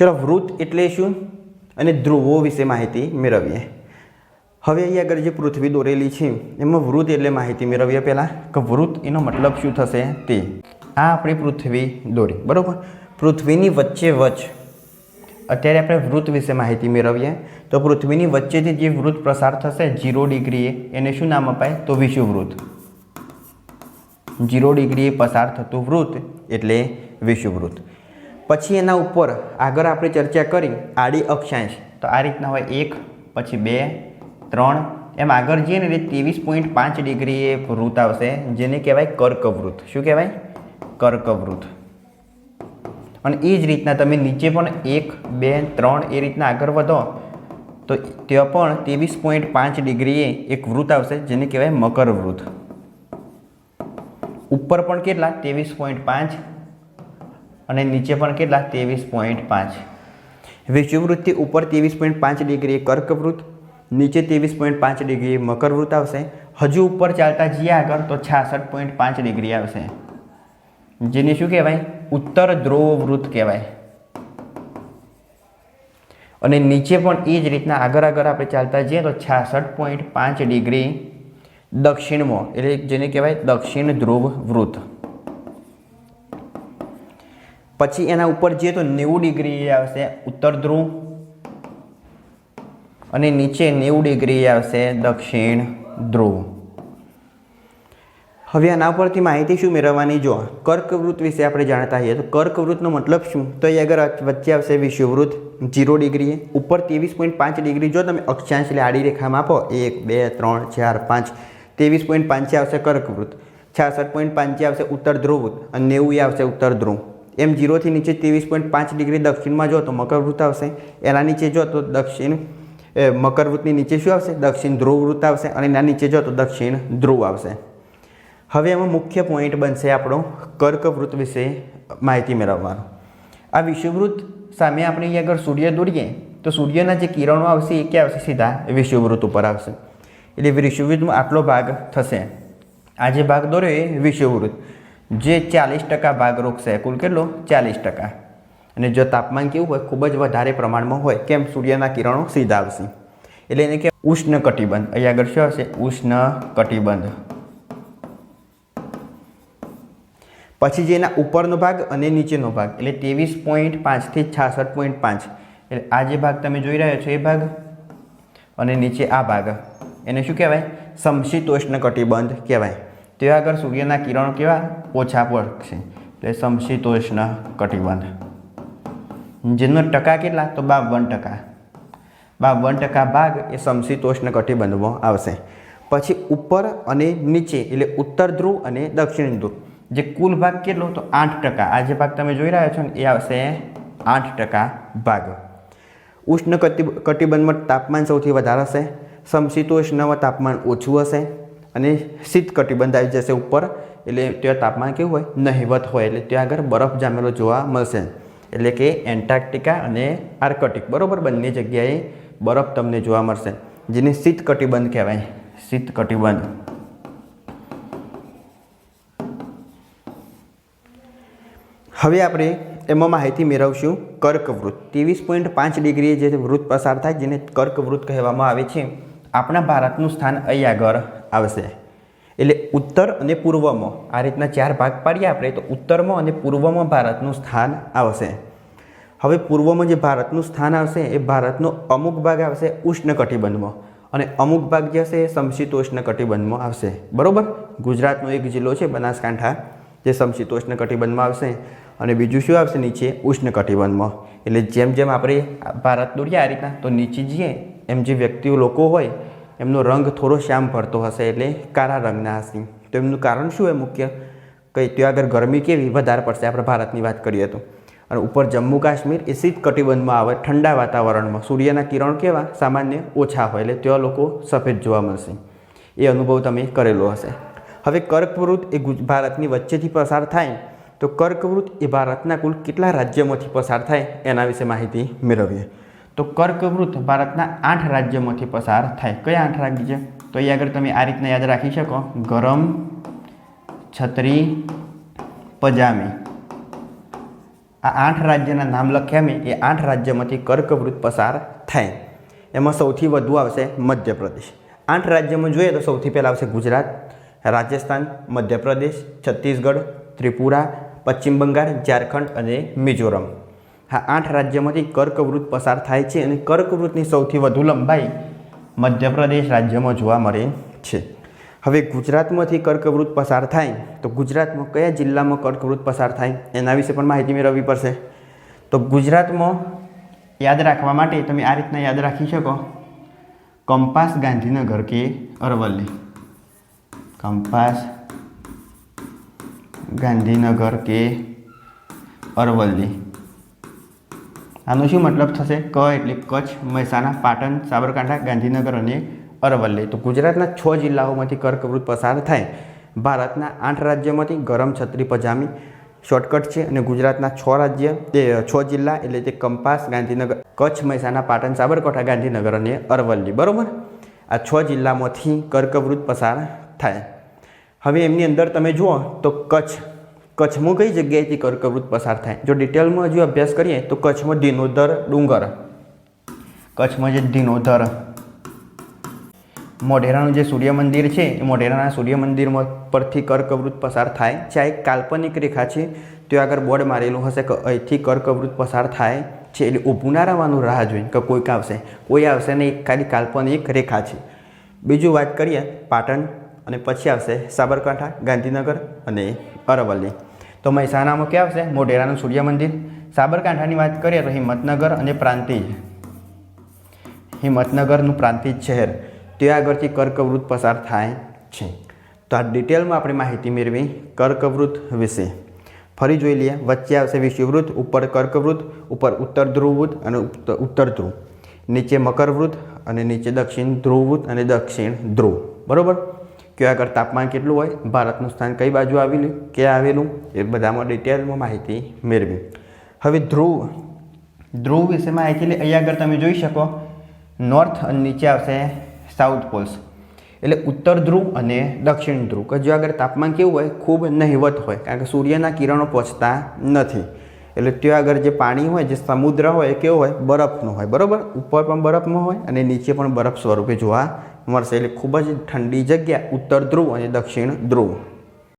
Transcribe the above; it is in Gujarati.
ચલો વૃત્ત એટલે શું? અને ધ્રુવો વિશે માહિતી મેળવીએ. હવે અહીં આગળ જે પૃથ્વી દોરેલી છે, એમાં વૃત્ત એટલે માહિતી મેળવીએ પહેલાં. કે વૃત્ત એનો મતલબ શું થશે? તે. આ આપણી પૃથ્વી દોરી. બરાબર? પૃથ્વીની વચ્ચે વચ્ચ અત્યારે આપણે વૃત્ત વિશે માહિતી મેળવીએ. તો પૃથ્વીની વચ્ચેથી જે વૃત્ત પ્રસાર થશે જીરો ડિગ્રીએ એને શું નામ અપાય? તો વિષુવૃત્ત જીરો ડિગ્રીએ પસાર થતું વૃત્ત એટલે વિષુવવૃત્ત પછી એના ઉપર આગળ આપણે ચર્ચા કરી આડી અક્ષાંશ. તો આ રીતના હોય એક, પછી બે, ત્રણ. એમ આગળ જઈએ ને એટલે ત્રેવીસ પોઈન્ટ પાંચ ડિગ્રીએ વૃત આવશે, જેને કહેવાય કર્કવૃત શું કહેવાય? કર્કવૃત અને એ જ રીતના તમે નીચે પણ એક, બે, ત્રણ એ રીતના આગળ વધો, તો ત્યાં પણ ત્રેવીસ પોઈન્ટ પાંચ ડિગ્રીએ એક વૃત્ત આવશે, જેને કહેવાય મકર વૃત્ત ઉપર પણ કેટલા? ત્રેવીસ પોઈન્ટ પાંચ. અને નીચે પણ કેટલા? ત્રેવીસ પોઈન્ટ પાંચ. વિષુવવૃત્તિ ઉપર ત્રેવીસ પોઈન્ટ પાંચ ડિગ્રી કર્કવૃત્ત, નીચે ત્રેવીસ પોઈન્ટ પાંચ ડિગ્રી મકરવૃત્ત આવશે. હજુ ઉપર ચાલતા જઈએ આગળ તો છાસઠ પોઈન્ટ પાંચ ડિગ્રી આવશે. જેને શું કહેવાય? ઉત્તર ધ્રુવ વૃત્ત કહેવાય. અને નીચે પણ એ જ રીતના આગળ આગળ આપણે ચાલતા જઈએ તો છાસઠ પોઈન્ટ પાંચ ડિગ્રી દક્ષિણમાં, એટલે જેને કહેવાય દક્ષિણ ધ્રુવ વૃત્ત પછી એના ઉપર જઈએ તો નેવું ડિગ્રી આવશે, ઉત્તર ધ્રુવ. અને નીચે નેવું ડિગ્રી આવશે દક્ષિણ ધ્રુવ. હવે આના પરથી માહિતી શું મેળવવાની? જો કર્કવૃત્ત વિશે આપણે જાણતા હોઈએ તો કર્કવૃત્તનો મતલબ શું? તો એ આગળ વચ્ચે આવશે વિષુવવૃત્ત જીરો ડિગ્રીએ ઉપર ત્રેવીસ પોઈન્ટ પાંચ ડિગ્રી, જો તમે અક્ષાંશ એટલે આડી રેખામાં આપો એક, બે, ત્રણ, ચાર, પાંચ, ત્રેવીસ પોઈન્ટ પાંચે આવશે કર્કવૃત્ત છાસઠ પોઈન્ટ પાંચે આવશે ઉત્તર ધ્રુવ અને નેવું આવશે ઉત્તર ધ્રુવ. એમ જીરોથી નીચે ત્રેવીસ પોઈન્ટ પાંચ ડિગ્રી દક્ષિણમાં જો તો મકરવૃત્ત આવશે. એના નીચે જો તો દક્ષિણ મકરવૃત્તની નીચે શું આવશે? દક્ષિણ ધ્રુવ વૃત્ત આવશે અને એના નીચે જો તો દક્ષિણ ધ્રુવ આવશે. હવે એમાં મુખ્ય પોઈન્ટ બનશે આપણો કર્કવૃત્ત વિશે માહિતી મેળવવાનો. આ વિષુવવૃત્ત સામે આપણે અહીં આગળ સૂર્ય દોરીએ, તો સૂર્યના જે કિરણો આવશે એ ક્યાં આવશે? સીધા વિષુવવૃત્ત ઉપર આવશે. એટલે વિષુવવૃત્તમાં આટલો ભાગ થશે. આ જે ભાગ દોર્યો એ વિષુવવૃત્ત જે ચાલીસ ટકા ભાગ રોકશે કુલ કેટલો? ચાલીસ ટકા. અને જો તાપમાન કેવું હોય, ખૂબ જ વધારે પ્રમાણમાં હોય, કેમ સૂર્યના કિરણો સીધા આવશે? એટલે એને કે ઉષ્ણ કટિબંધ. અહીં આગળ શું આવશે? ઉષ્ણ કટિબંધ. પછી જે એના ઉપરનો ભાગ અને નીચેનો ભાગ, એટલે ત્રેવીસ પોઈન્ટ પાંચથી છાસઠ પોઈન્ટ પાંચ. એટલે આ જે ભાગ તમે જોઈ રહ્યા છો, એ ભાગ? અને નીચે આ ભાગ. એને શું કહેવાય? સમશીતોષ્ણ કટિબંધ કહેવાય. તે આગળ સૂર્યના કિરણો કેવા? ઓછા પડશે. એટલે સમશીતોષ્ણ કટિબંધ. જેનો ટકા કેટલા? તો બાવન ટકા. બાવન ટકા ભાગ એ સમશીતોષ્ણ કટિબંધમાં આવશે. પછી ઉપર અને નીચે, એટલે ઉત્તર ધ્રુવ અને દક્ષિણ ધ્રુવ. જે કુલ ભાગ કેટલો? તો આઠ ટકા. આ જે ભાગ તમે જોઈ રહ્યા છો ને, એ આવશે આઠ ટકા ભાગ. ઉષ્ણ કટિ કટિબંધમાં તાપમાન સૌથી વધારે હશે. સમશીતોષ્ણમાં તાપમાન ઓછું હશે. અને શીત કટિબંધ આવી જશે ઉપર. એટલે ત્યાં તાપમાન કેવું હોય? નહિવત હોય. એટલે ત્યાં આગળ બરફ જામેલો જોવા મળશે. એટલે કે એન્ટાર્કટિકા અને આર્કટિક. બરાબર? બંને જગ્યાએ બરફ તમને જોવા મળશે. જેને શીત કટિબંધ કહેવાય. શીત કટિબંધ હવે આપણે એમાં માહિતી મેળવશું કર્કવૃત્ત. ત્રેવીસ પોઈન્ટ પાંચ ડિગ્રીએ જે વૃત્ત પસાર થાય, જેને કર્કવૃત્ત કહેવામાં આવે છે. આપણા ભારતનું સ્થાન અહીં આગળ આવશે. એટલે ઉત્તર અને પૂર્વમાં આ રીતના ચાર ભાગ પાડીએ આપણે, તો ઉત્તરમાં અને પૂર્વમાં ભારતનું સ્થાન આવશે. હવે પૂર્વમાં જે ભારતનું સ્થાન આવશે, એ ભારતનો અમુક ભાગ આવશે ઉષ્ણ કટિબંધમાં અને અમુક ભાગ જે હશે એ સમશીતોષ્ણ કટિબંધમાં આવશે. બરાબર? ગુજરાતનો એક જિલ્લો છે બનાસકાંઠા, જે સમશીતોષ્ણ કટિબંધમાં આવશે અને બીજું શું આવશે નીચે? ઉષ્ણ કટિબંધમાં એટલે જેમ જેમ આપણે ભારત દોરીએ આ રીતના, તો નીચે જઈએ એમ જે વ્યક્તિઓ લોકો હોય એમનો રંગ થોડો શ્યામ પડતો હશે એટલે કાળા રંગના હશે. તો એમનું કારણ શું હોય મુખ્ય? કંઈ, ત્યાં આગળ ગરમી કેવી? વધારે પડશે. આપણે ભારતની વાત કરીએ તો. અને ઉપર જમ્મુ કાશ્મીર એ શીત કટિબંધમાં આવે, ઠંડા વાતાવરણમાં. સૂર્યના કિરણ કેવા? સામાન્ય ઓછા હોય એટલે ત્યાં લોકો સફેદ જોવા મળશે. એ અનુભવ તમે કરેલો હશે. હવે કર્કવૃત એ ભારતની વચ્ચેથી પસાર થાય, તો કર્કવૃત એ ભારતના કુલ કેટલા રાજ્યોમાંથી પસાર થાય? એના વિશે માહિતી મેળવીએ. તો કર્કવૃત્ત ભારતના આઠ રાજ્યોમાંથી પસાર થાય. કયા આઠ રાજ્ય તો એ આગળ તમે આ રીતના યાદ રાખી શકો. ગરમ, છત્રી, પજામી. આ આઠ રાજ્યના નામ લખ્યા મેં. એ આઠ રાજ્યમાંથી કર્કવૃત પસાર થાય. એમાં સૌથી વધુ આવશે મધ્યપ્રદેશ. આઠ રાજ્યમાં જોઈએ તો સૌથી પહેલાં આવશે ગુજરાત, રાજસ્થાન, મધ્યપ્રદેશ, છત્તીસગઢ, ત્રિપુરા, પશ્ચિમ બંગાળ, ઝારખંડ અને મિઝોરમ. આ આઠ રાજ્યમાંથી કર્કવૃત પસાર થાય છે અને કર્કવૃતની સૌથી વધુ લંબાઈ મધ્યપ્રદેશ રાજ્યમાં જોવા મળે છે. હવે ગુજરાતમાંથી કર્કવૃત પસાર થાય તો ગુજરાતમાં કયા જિલ્લામાં કર્કવૃત પસાર થાય એના વિશે પણ માહિતી મેળવવી પડશે. તો ગુજરાતમાં યાદ રાખવા માટે તમે આ રીતના યાદ રાખી શકો. કંપાસ ગાંધીનગર કે અરવલ્લી. કંપાસ ગાંધીનગર કે અરવલ્લી. આનો શું મતલબ થશે? ક એટલે કચ્છ, મહેસાણા, પાટણ, સાબરકાંઠા, ગાંધીનગર અને અરવલ્લી. તો ગુજરાતના છ જિલ્લાઓમાંથી કર્કવૃત પસાર થાય. ભારતના આઠ રાજ્યોમાંથી ગરમ છત્રી પજામી, શોર્ટકટ છે અને ગુજરાતના છ રાજ્ય, તે છ જિલ્લા એટલે તે કંપાસ, ગાંધીનગર, કચ્છ, મહેસાણા, પાટણ, સાબરકાંઠા, ગાંધીનગર અને અરવલ્લી. બરાબર? આ છ જિલ્લામાંથી કર્કવૃત પસાર થાય. હવે એમની અંદર તમે જુઓ તો કચ્છ કચ્છમાં કઈ જગ્યાએથી કર્કવૃત પસાર થાય? જો ડિટેલમાં હજુ અભ્યાસ કરીએ, તો કચ્છમાં દિનોદર, ડુંગર. કચ્છમાં જે દિનોદર, મોઢેરાનું જે સૂર્ય મંદિર છે, એ મોઢેરાના સૂર્ય મંદિરમાં પરથી કર્કવૃત પસાર થાય. છે આ એક કાલ્પનિક રેખા છે, ત્યાં આગળ બોર્ડ મારેલું હશે કે અહીંથી કર્કવૃત પસાર થાય છે. એટલે ઊભું ના રહેવાનું રાહ જોઈને કે કોઈક આવશે. કોઈ આવશે નહીં, ખાલી કાલ્પનિક રેખા છે. બીજું વાત કરીએ, પાટણ અને પછી આવશે સાબરકાંઠા, ગાંધીનગર અને અરવલ્લી. તો મહેસાણામાં ક્યાં આવશે? મોઢેરાનું સૂર્ય મંદિર. સાબરકાંઠાની વાત કરીએ તો હિંમતનગર અને પ્રાંતિજ. હિંમતનગરનું પ્રાંતિજ શહેર. ત્યાં આગળથી કર્કવૃત પસાર થાય છે. તો આ ડિટેલમાં આપણે માહિતી મેળવી કર્કવૃત વિશે. ફરી જોઈ લઈએ. વચ્ચે આવશે વિષુવૃત ઉપર કર્કવૃત, ઉપર ઉત્તર ધ્રુવવૃત્ત અને ઉત્તર ધ્રુવ. નીચે મકરવૃત્ત અને નીચે દક્ષિણ ધ્રુવવૃત અને દક્ષિણ ધ્રુવ. બરોબર? કયા આગળ તાપમાન કેટલું હોય? ભારતનું સ્થાન કઈ બાજુ આવેલું? ક્યાં આવેલું? એ બધામાં ડિટેલમાં માહિતી મેળવી. હવે ધ્રુવ. ધ્રુવ વિશે માહિતી લે અહીંયા આગળ તમે જોઈ શકો. નોર્થ અને નીચે આવશે સાઉથ પોલ્સ એટલે ઉત્તર ધ્રુવ અને દક્ષિણ ધ્રુવ. કે જો આગળ તાપમાન કેવું હોય? ખૂબ નહિવત હોય, કારણ કે સૂર્યના કિરણો પહોંચતા નથી. એટલે ત્યાં આગળ જે પાણી હોય, જે સમુદ્ર હોય, એ કેવો હોય? બરફનો હોય. બરાબર? ઉપર પણ બરફમાં હોય અને નીચે પણ બરફ સ્વરૂપે જોવા મળશે એટલે ખૂબ જ ઠંડી જગ્યા ઉત્તર ધ્રુવ અને દક્ષિણ ધ્રુવ.